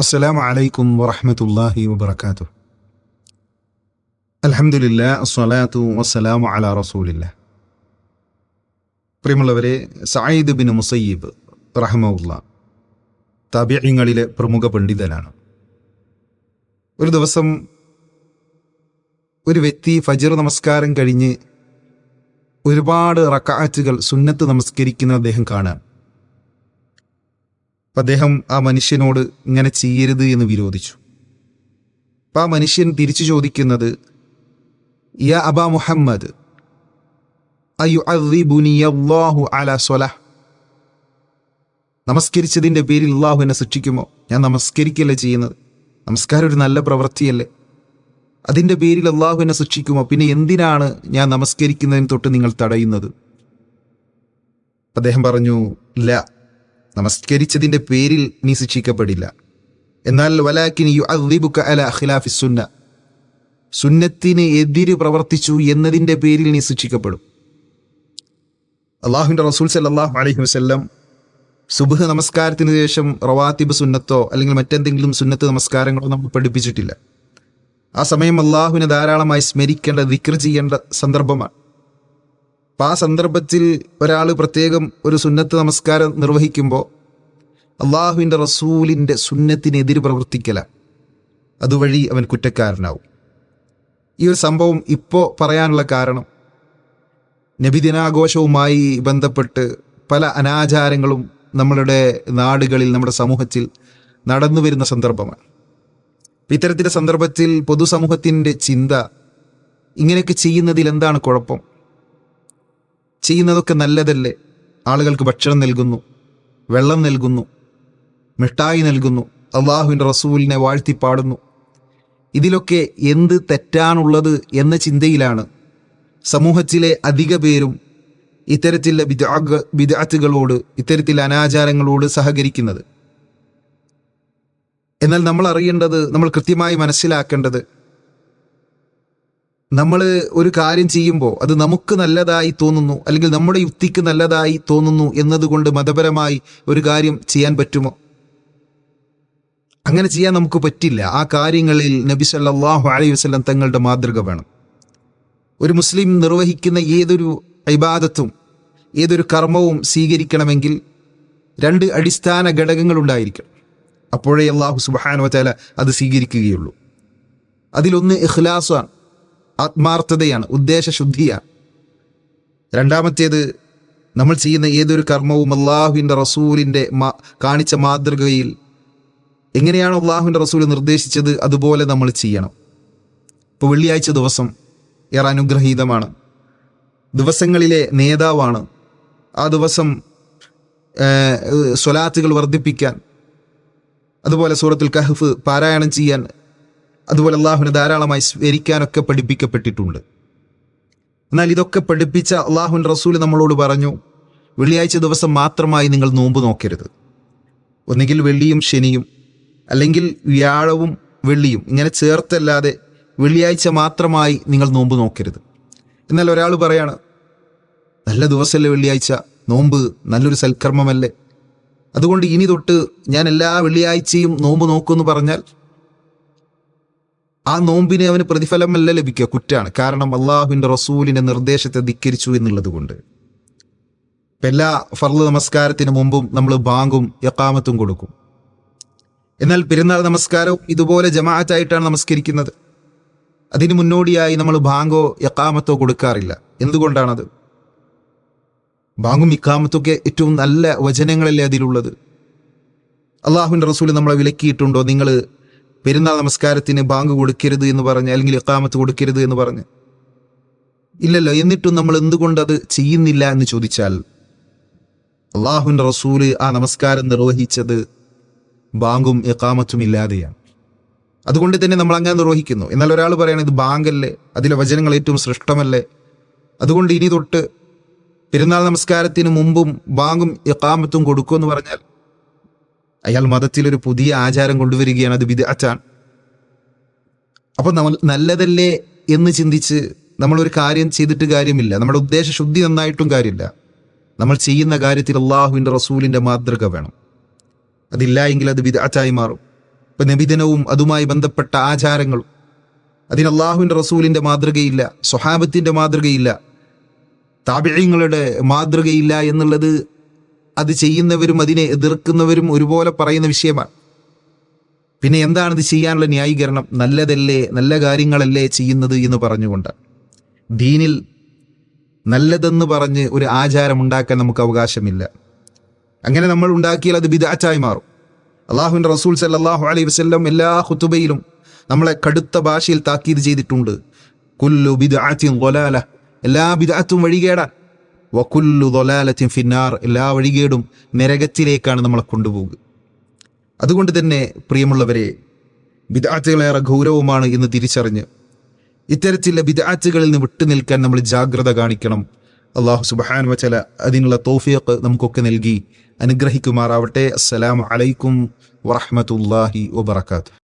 അസ്സലാം അലൈക്കും വറഹമത്തല്ലാഹി വാത്തു അലഹമില്ല അസ്വലാത്തു വസ്സലാമു അല റസൂലില്ല പ്രിയമുള്ളവരെ സായിദ് ബിൻ മുസയ്യിബ് റഹമുല്ല തബിയങ്ങളിലെ പ്രമുഖ പണ്ഡിതനാണ്. ഒരു ദിവസം ഒരു വ്യക്തി ഫജർ നമസ്കാരം കഴിഞ്ഞ് ഒരുപാട് റക്കാറ്റുകൾ സുന്നത്ത് നമസ്കരിക്കുന്ന അദ്ദേഹം കാണാൻ അദ്ദേഹം ആ മനുഷ്യനോട് ഇങ്ങനെ ചെയ്യരുത് എന്ന് വിരോധിച്ചു. അപ്പം ആ മനുഷ്യൻ തിരിച്ചു ചോദിക്കുന്നത് യ അബ മുഹമ്മദ് നമസ്കരിച്ചതിന്റെ പേരിൽ അള്ളാഹു എന്നെ ശിക്ഷിക്കുമോ? ഞാൻ നമസ്കരിക്കല്ലേ ചെയ്യുന്നത്? നമസ്കാരം ഒരു നല്ല പ്രവൃത്തിയല്ലേ? അതിന്റെ പേരിൽ അള്ളാഹു എന്നെ ശിക്ഷിക്കുമോ? പിന്നെ എന്തിനാണ് ഞാൻ നമസ്കരിക്കുന്നതിന് തൊട്ട് നിങ്ങൾ തടയുന്നത്? അദ്ദേഹം പറഞ്ഞു ഇല്ല നമസ്കരിച്ചതിന്റെ പേരിൽ നീ ശിക്ഷിക്കപ്പെടില്ല. എന്നാൽ വലാക്കിനി യു അദ്ദീബുക്ക അല ഖിലാഫി സുന്ന. സുന്നത്തിന് എതിര് പ്രവർത്തിച്ചു എന്നതിന്റെ പേരിൽ നീ ശിക്ഷിക്കപ്പെടും. അള്ളാഹുവിന്റെ റസൂൽ സല്ലാഹു അലൈഹി വസ്ല്ലം സുബഹ് നമസ്കാരത്തിന് ശേഷം റവാത്തിബ് സുന്നത്തോ അല്ലെങ്കിൽ മറ്റെന്തെങ്കിലും സുന്നത്ത് നമസ്കാരങ്ങളോ നമ്മൾ പഠിപ്പിച്ചിട്ടില്ല. ആ സമയം അള്ളാഹുവിനെ ധാരാളമായി സ്മരിക്കേണ്ട ദിക്ർ ചെയ്യേണ്ട സന്ദർഭമാണ്. അപ്പം ആ സന്ദർഭത്തിൽ ഒരാൾ പ്രത്യേകം ഒരു സുന്നത്ത് നമസ്കാരം നിർവഹിക്കുമ്പോൾ അള്ളാഹുവിന്റെ റസൂലിന്റെ സുന്നത്തിനെതിര് പ്രവർത്തിക്കല. അതുവഴി അവൻ കുറ്റക്കാരനാവും. ഈ ഒരു സംഭവം ഇപ്പോൾ പറയാനുള്ള കാരണം നബിദിനാഘോഷവുമായി ബന്ധപ്പെട്ട് പല അനാചാരങ്ങളും നമ്മളുടെ നാടുകളിൽ നമ്മുടെ സമൂഹത്തിൽ നടന്നു വരുന്ന സന്ദർഭമാണ്. ഇത്തരത്തിലെ സന്ദർഭത്തിൽ പൊതുസമൂഹത്തിന്റെ ചിന്ത ഇങ്ങനെയൊക്കെ ചെയ്യുന്നതിൽ എന്താണ് കുഴപ്പം? ചെയ്യുന്നതൊക്കെ നല്ലതല്ലേ? ആളുകൾക്ക് ഭക്ഷണം നൽകുന്നു വെള്ളം നൽകുന്നു മിഠായി നൽകുന്നു അള്ളാഹുവിന്റെ റസൂലിനെ വാഴ്ത്തി പാടുന്നു. ഇതിലൊക്കെ എന്ത് തെറ്റാണുള്ളത് എന്ന ചിന്തയിലാണ്. സമൂഹത്തിലെ അധിക പേരും ഇത്തരത്തിലുള്ള വിദാഗ് വിദാത്തുകളോട് ഇത്തരത്തിലുള്ള അനാചാരങ്ങളോട് സഹകരിക്കുന്നത്. എന്നാൽ നമ്മൾ അറിയേണ്ടത് നമ്മൾ കൃത്യമായി മനസ്സിലാക്കേണ്ടത് നമ്മൾ ഒരു കാര്യം ചെയ്യുമ്പോൾ അത് നമുക്ക് നല്ലതായി തോന്നുന്നു അല്ലെങ്കിൽ നമ്മുടെ യുക്തിക്ക് നല്ലതായി തോന്നുന്നു എന്നതുകൊണ്ട് മതപരമായി ഒരു കാര്യം ചെയ്യാൻ പറ്റുമോ? അങ്ങനെ ചെയ്യാൻ നമുക്ക് പറ്റില്ല. ആ കാര്യങ്ങളിൽ നബി സല്ലാഹു അലൈഹി വസ്ലം തങ്ങളുടെ മാതൃക വേണം. ഒരു മുസ്ലിം നിർവഹിക്കുന്ന ഏതൊരു ഇബാദത്തും ഏതൊരു കർമ്മവും സ്വീകരിക്കണമെങ്കിൽ രണ്ട് അടിസ്ഥാന ഘടകങ്ങൾ ഉണ്ടായിരിക്കണം. അപ്പോഴേ അള്ളാഹു സുബാനുവല അത് സ്വീകരിക്കുകയുള്ളൂ. അതിലൊന്ന് ഇഖ്ലാസാണ്. ആത്മാർത്ഥതയാണ് ഉദ്ദേശശുദ്ധിയാണ് രണ്ടാമത്തേത് നമ്മൾ ചെയ്യുന്ന ഏതൊരു കർമ്മവും അള്ളാഹുവിന്റെ റസൂലിന്റെ കാണിച്ച മാതൃകയിൽ എങ്ങനെയാണ് അള്ളാഹുവിന്റെ റസൂൽ നിർദ്ദേശിച്ചത് അതുപോലെ നമ്മൾ ചെയ്യണം. ഇപ്പോൾ വെള്ളിയാഴ്ച ദിവസം ഏറെ അനുഗ്രഹീതമാണ്. ദിവസങ്ങളിലെ നേതാവാണ്. ആ ദിവസം സ്വലാത്തുകൾ വർദ്ധിപ്പിക്കാൻ അതുപോലെ സൂറത്തുൽ കഹഫ് പാരായണം ചെയ്യാൻ അതുപോലെ അള്ളാഹുവിനെ ധാരാളമായി സ്മരിക്കാനൊക്കെ പഠിപ്പിക്കപ്പെട്ടിട്ടുണ്ട്. എന്നാൽ ഇതൊക്കെ പഠിപ്പിച്ച അള്ളാഹുൻ റസൂൽ നമ്മളോട് പറഞ്ഞു വെള്ളിയാഴ്ച ദിവസം മാത്രമായി നിങ്ങൾ നോമ്പ് നോക്കരുത്. ഒന്നുകിൽ വെള്ളിയും ശനിയും അല്ലെങ്കിൽ വ്യാഴവും വെള്ളിയും ഇങ്ങനെ ചേർത്തല്ലാതെ വെള്ളിയാഴ്ച മാത്രമായി നിങ്ങൾ നോമ്പ് നോക്കരുത്. എന്നാൽ ഒരാൾ പറയാണ് നല്ല ദിവസമല്ലേ വെള്ളിയാഴ്ച നോമ്പ് നല്ലൊരു സൽക്കർമ്മമല്ലേ? അതുകൊണ്ട് ഇനി തൊട്ട് ഞാൻ എല്ലാ വെള്ളിയാഴ്ചയും നോമ്പ് നോക്കുമെന്ന് പറഞ്ഞാൽ ആ നോമ്പിനെ അവന് പ്രതിഫലമല്ല ലഭിക്കുക കുറ്റാണ്. കാരണം അള്ളാഹുവിന്റെ റസൂലിന്റെ നിർദ്ദേശത്തെ ധിക്കരിച്ചു എന്നുള്ളത് കൊണ്ട് എല്ലാ ഫർൾ നമസ്കാരത്തിന് മുമ്പും നമ്മൾ ബാങ്കും യക്കാമത്തും കൊടുക്കും. എന്നാൽ പെരുന്നാൾ നമസ്കാരവും ഇതുപോലെ ജമാഅത്തായിട്ടാണ് നമസ്കരിക്കുന്നത്. അതിന് മുന്നോടിയായി നമ്മൾ ബാങ്കോ യക്കാമത്തോ കൊടുക്കാറില്ല. എന്തുകൊണ്ടാണത്? ബാങ്കും ഇക്കാമത്തൊക്കെ ഏറ്റവും നല്ല വചനങ്ങളല്ലേ അതിലുള്ളത്? അള്ളാഹുവിന്റെ റസൂൽ നമ്മളെ വിലക്കിയിട്ടുണ്ടോ? നിങ്ങൾ പെരുന്നാൾ നമസ്കാരത്തിന് ബാങ്ക് കൊടുക്കരുത് എന്ന് പറഞ്ഞ് അല്ലെങ്കിൽ ഇക്കാമത്ത് കൊടുക്കരുത് എന്ന് പറഞ്ഞ്. ഇല്ലല്ലോ എന്നിട്ടും നമ്മൾ എന്തുകൊണ്ട് അത് ചെയ്യുന്നില്ല എന്ന് ചോദിച്ചാൽ അള്ളാഹുവിന്റെ റസൂൽ ആ നമസ്കാരം നിർവഹിച്ചത് ബാങ്കും ഇക്കാമത്തും ഇല്ലാതെയാണ്. അതുകൊണ്ട് തന്നെ നമ്മൾ അങ്ങനെ നിർവഹിക്കുന്നു. എന്നാൽ ഒരാൾ പറയണത് ഇത് ബാങ്കല്ലേ അതിലെ വചനങ്ങൾ ഏറ്റവും സൃഷ്ടമല്ലേ അതുകൊണ്ട് ഇനി തൊട്ട് പെരുന്നാൾ നമസ്കാരത്തിന് മുമ്പും ബാങ്കും ഇക്കാമത്തും കൊടുക്കുമെന്ന് പറഞ്ഞാൽ അയാൾ മതത്തിലൊരു പുതിയ ആചാരം കൊണ്ടുവരികയാണ് അത് വിദഗ്ധാണ് അപ്പം നമ്മൾ നല്ലതല്ലേ എന്ന് ചിന്തിച്ച് നമ്മളൊരു കാര്യം ചെയ്തിട്ട് കാര്യമില്ല. നമ്മുടെ ഉദ്ദേശ ശുദ്ധി നന്നായിട്ടും കാര്യമില്ല. നമ്മൾ ചെയ്യുന്ന കാര്യത്തിൽ അള്ളാഹുവിന്റെ റസൂലിന്റെ മാതൃക വേണം. അതില്ല എങ്കിൽ അത് വിദഗ്ധായി മാറും. ഇപ്പം നബിദിനവും അതുമായി ബന്ധപ്പെട്ട ആചാരങ്ങളും. അതിന് അള്ളാഹുവിന്റെ റസൂലിന്റെ മാതൃകയില്ല. സ്വഹാബത്തിന്റെ മാതൃകയില്ല. താപിഴയങ്ങളുടെ മാതൃകയില്ല എന്നുള്ളത് അത് ചെയ്യുന്നവരും അതിനെ എതിർക്കുന്നവരും ഒരുപോലെ പറയുന്ന വിഷയമാണ്. പിന്നെ എന്താണ് ഇത് ചെയ്യാനുള്ള ന്യായീകരണം? നല്ലതല്ലേ നല്ല കാര്യങ്ങളല്ലേ ചെയ്യുന്നത് എന്ന് പറഞ്ഞുകൊണ്ട്. ദീനിൽ നല്ലതെന്ന് പറഞ്ഞ് ഒരു ആചാരം ഉണ്ടാക്കാൻ നമുക്ക് അവകാശമില്ല. അങ്ങനെ നമ്മൾ ഉണ്ടാക്കിയാൽ അത് ബിദാറ്റായി മാറും. അള്ളാഹുവിന്റെ റസൂൽ സല്ലാഹു അലൈഹി വസ്ല്ലം എല്ലാ ഹുത്തുബയിലും നമ്മളെ കടുത്ത ഭാഷയിൽ താക്കീത് ചെയ്തിട്ടുണ്ട്. കുല്ലു ബിദാറ്റിൻ കൊലാല എല്ലാ ബിദാത്തും വഴികേടാൻ വക്കുല്ലു ദൊലാലത്തിൻ ഫിന്നാർ എല്ലാ വഴികേടും നരകത്തിലേക്കാണ് നമ്മളെ കൊണ്ടുപോകുക അതുകൊണ്ട് തന്നെ പ്രിയമുള്ളവരെ ബിദാറ്റുകളേറെ ഗൗരവമാണ് എന്ന് തിരിച്ചറിഞ്ഞ് ഇത്തരത്തിലുള്ള ബിദാറ്റുകളിൽ നിന്ന് വിട്ടുനിൽക്കാൻ നമ്മൾ ജാഗ്രത കാണിക്കണം. അള്ളാഹു സുബാൻ വച്ചല അതിനുള്ള തോഫിയൊക്കെ നമുക്കൊക്കെ നൽകി അനുഗ്രഹിക്കുമാറാവട്ടെ. അസ്സലാമു അലൈക്കും വറഹമത്തല്ലാഹി വബർക്കാത്തു